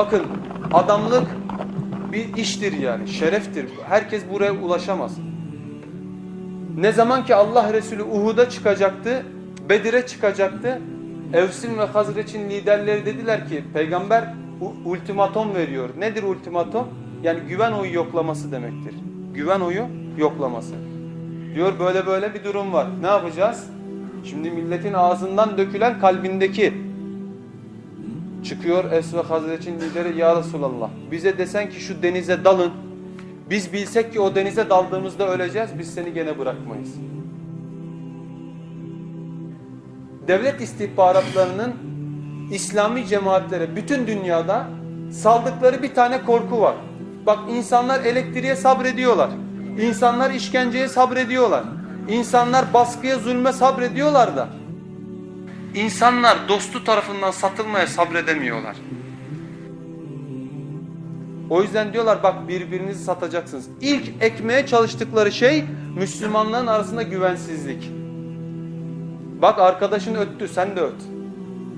Bakın adamlık bir iştir yani, şereftir. Herkes buraya ulaşamaz. Ne zaman ki Allah Resulü Uhud'a çıkacaktı, Bedir'e çıkacaktı, Evsin ve Hazreç'in liderleri dediler ki peygamber ultimatom veriyor. Nedir ultimatom? Yani güven oyu yoklaması demektir. Güven oyu yoklaması. Diyor böyle böyle bir durum var. Ne yapacağız? Şimdi milletin ağzından dökülen kalbindeki çıkıyor Esve Hazreç'in lideri ya Resulallah. Bize desen ki şu denize dalın. Biz bilsek ki o denize daldığımızda öleceğiz. Biz seni gene bırakmayız. devlet istihbaratlarının İslami cemaatlere bütün dünyada saldıkları bir tane korku var. Bak insanlar elektriğe sabrediyorlar. İnsanlar işkenceye sabrediyorlar. İnsanlar baskıya, zulme sabrediyorlar da. İnsanlar dostu tarafından satılmaya sabredemiyorlar. O yüzden diyorlar bak birbirinizi satacaksınız. İlk ekmeye çalıştıkları şey Müslümanların arasında güvensizlik. Bak arkadaşın öttü sen de öt.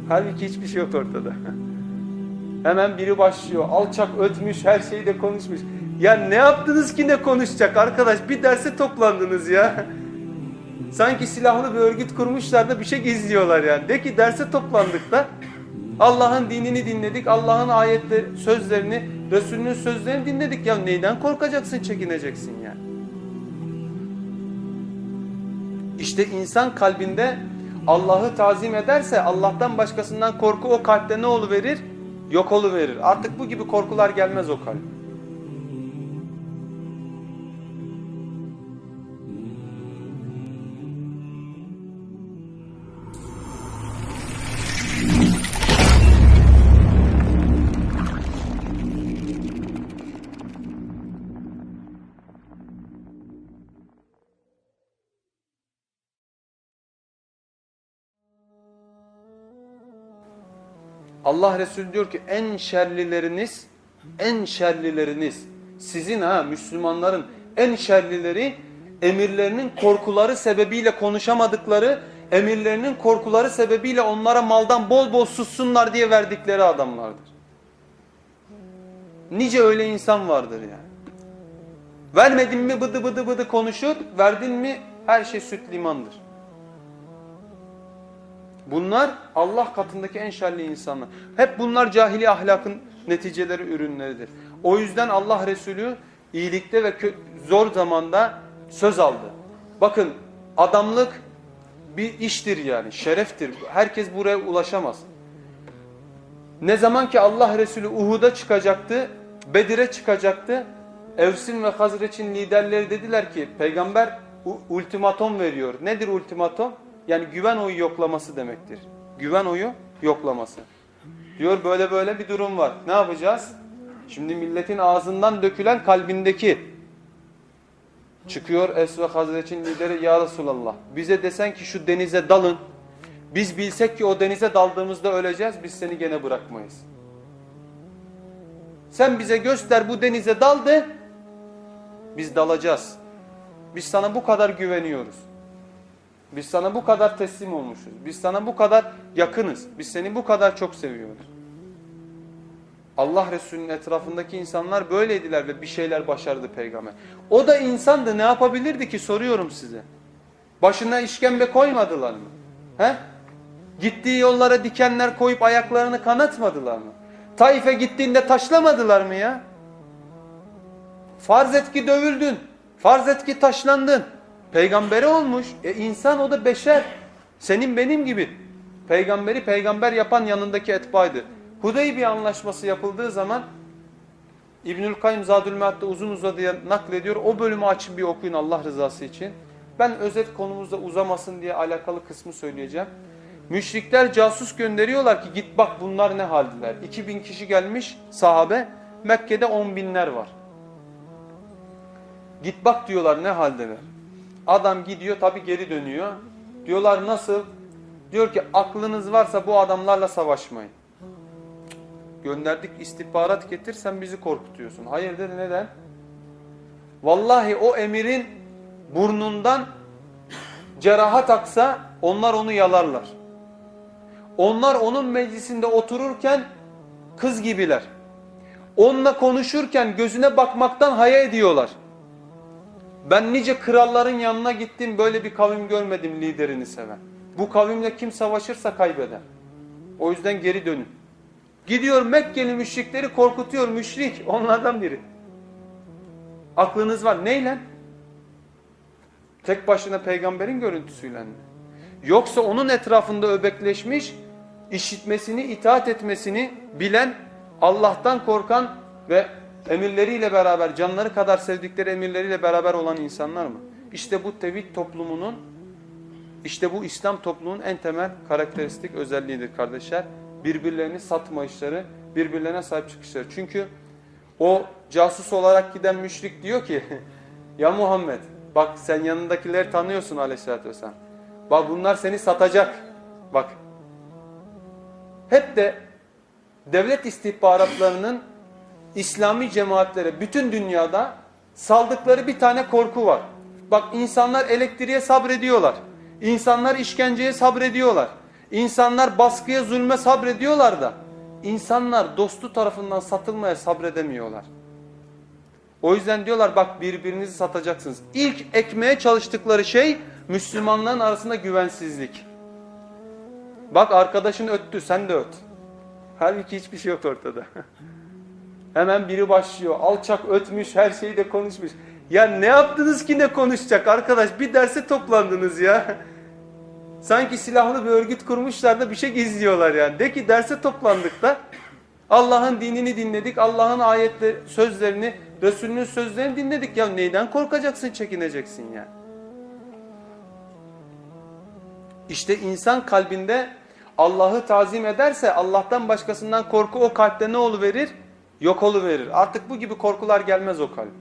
Halbuki hiçbir şey yok ortada. Hemen biri başlıyor. Alçak ötmüş her şeyi de konuşmuş. Ya ne yaptınız ki ne konuşacak arkadaş? Bir derse toplandınız ya. Sanki silahlı bir örgüt kurmuşlar da bir şey gizliyorlar yani. De ki derse toplandık da Allah'ın dinini dinledik. Allah'ın ayetleri, sözlerini, Resulünün sözlerini dinledik. Ya neyden korkacaksın, çekineceksin yani. İşte insan kalbinde Allah'ı tazim ederse Allah'tan başkasından korku o kalpte ne verir? Yok verir. Artık bu gibi korkular gelmez o kalp. Allah Resulü diyor ki en şerlileriniz, en şerlileriniz sizin ha Müslümanların en şerlileri emirlerinin korkuları sebebiyle konuşamadıkları, emirlerinin korkuları sebebiyle onlara maldan bol bol sussunlar diye verdikleri adamlardır. Nice öyle insan vardır yani. Vermedin mi bıdı bıdı bıdı konuşur, verdin mi her şey süt limandır. Bunlar Allah katındaki en şerli insanlar. Hep bunlar cahili ahlakın neticeleri, ürünleridir. O yüzden Allah Resulü iyilikte ve zor zamanda söz aldı. Bakın adamlık bir iştir yani, şereftir. Herkes buraya ulaşamaz. Ne zaman ki Allah Resulü Uhud'a çıkacaktı, Bedir'e çıkacaktı, Evsin ve Hazreç'in liderleri dediler ki peygamber ultimatom veriyor. Nedir ultimatom? Yani güven oyu yoklaması demektir. Güven oyu yoklaması. Diyor böyle böyle bir durum var. Ne yapacağız? Şimdi milletin ağzından dökülen kalbindeki çıkıyor Esve Hazreç'in lideri ya Resulallah. Bize desen ki şu denize dalın. Biz bilsek ki o denize daldığımızda öleceğiz. Biz seni gene bırakmayız. Sen bize göster bu denize daldı. Biz dalacağız. Biz sana bu kadar güveniyoruz. Biz sana bu kadar teslim olmuşuz. Biz sana bu kadar yakınız. Biz seni bu kadar çok seviyoruz. Allah Resulü'nün etrafındaki insanlar böyleydiler ve bir şeyler başardı peygamber. O da insandı ne yapabilirdi ki soruyorum size. Başına işkembe koymadılar mı? He? Gittiği yollara dikenler koyup ayaklarını kanatmadılar mı? Taif'e gittiğinde taşlamadılar mı ya? Farz et ki dövüldün. Farz et ki taşlandın. Peygamberi olmuş. E insan o da beşer. Senin benim gibi. Peygamberi peygamber yapan yanındaki etbaydı. Hudeybiye anlaşması yapıldığı zaman İbnül Kayyum Zadül uzun uzadıya naklediyor. O bölümü açın bir okuyun Allah rızası için. Ben özet konumuzda uzamasın diye alakalı kısmı söyleyeceğim. Müşrikler casus gönderiyorlar ki git bak bunlar ne haldiler. 2000 kişi gelmiş sahabe. Mekke'de 10 binler var. Git bak diyorlar ne haldeler. Adam gidiyor tabi geri dönüyor. Diyorlar nasıl? Diyor ki aklınız varsa bu adamlarla savaşmayın. Gönderdik istihbarat getir sen bizi korkutuyorsun. Hayırdır neden? Vallahi o emirin burnundan cerahat aksa onlar onu yalarlar. Onlar onun meclisinde otururken kız gibiler. Onunla konuşurken gözüne bakmaktan haya ediyorlar. Ben nice kralların yanına gittim böyle bir kavim görmedim liderini seven. Bu kavimle kim savaşırsa kaybeder. O yüzden geri dönün. Gidiyor Mekkeli müşrikleri korkutuyor müşrik onlardan biri. Aklınız var neyle? Tek başına peygamberin görüntüsüyle mi? Yoksa onun etrafında öbekleşmiş, işitmesini, itaat etmesini bilen, Allah'tan korkan ve emirleriyle beraber, canları kadar sevdikleri emirleriyle beraber olan insanlar mı? İşte bu tevhid toplumunun, işte bu İslam toplumunun en temel karakteristik özelliğidir kardeşler. Birbirlerini satmayışları, birbirlerine sahip çıkışları. Çünkü o casus olarak giden müşrik diyor ki, ya Muhammed bak sen yanındakileri tanıyorsun aleyhissalatü vesselam. Bak bunlar seni satacak. Bak. Hep de devlet istihbaratlarının İslami cemaatlere bütün dünyada saldıkları bir tane korku var. Bak insanlar elektriğe sabrediyorlar. İnsanlar işkenceye sabrediyorlar. İnsanlar baskıya zulme sabrediyorlar da insanlar dostu tarafından satılmaya sabredemiyorlar. O yüzden diyorlar bak birbirinizi satacaksınız. İlk ekmeye çalıştıkları şey Müslümanların arasında güvensizlik. Bak arkadaşın öttü sen de öt. Halbuki hiçbir şey yok ortada. Hemen biri başlıyor. Alçak ötmüş her şeyi de konuşmuş. Ya ne yaptınız ki ne konuşacak arkadaş? Bir derse toplandınız ya. Sanki silahlı bir örgüt kurmuşlar da bir şey gizliyorlar yani. De ki derse toplandık da Allah'ın dinini dinledik. Allah'ın ayetleri, sözlerini, Resulünün sözlerini dinledik. Ya neyden korkacaksın, çekineceksin yani. İşte insan kalbinde Allah'ı tazim ederse Allah'tan başkasından korku o kalpte ne verir? Yok verir. Artık bu gibi korkular gelmez o kalp.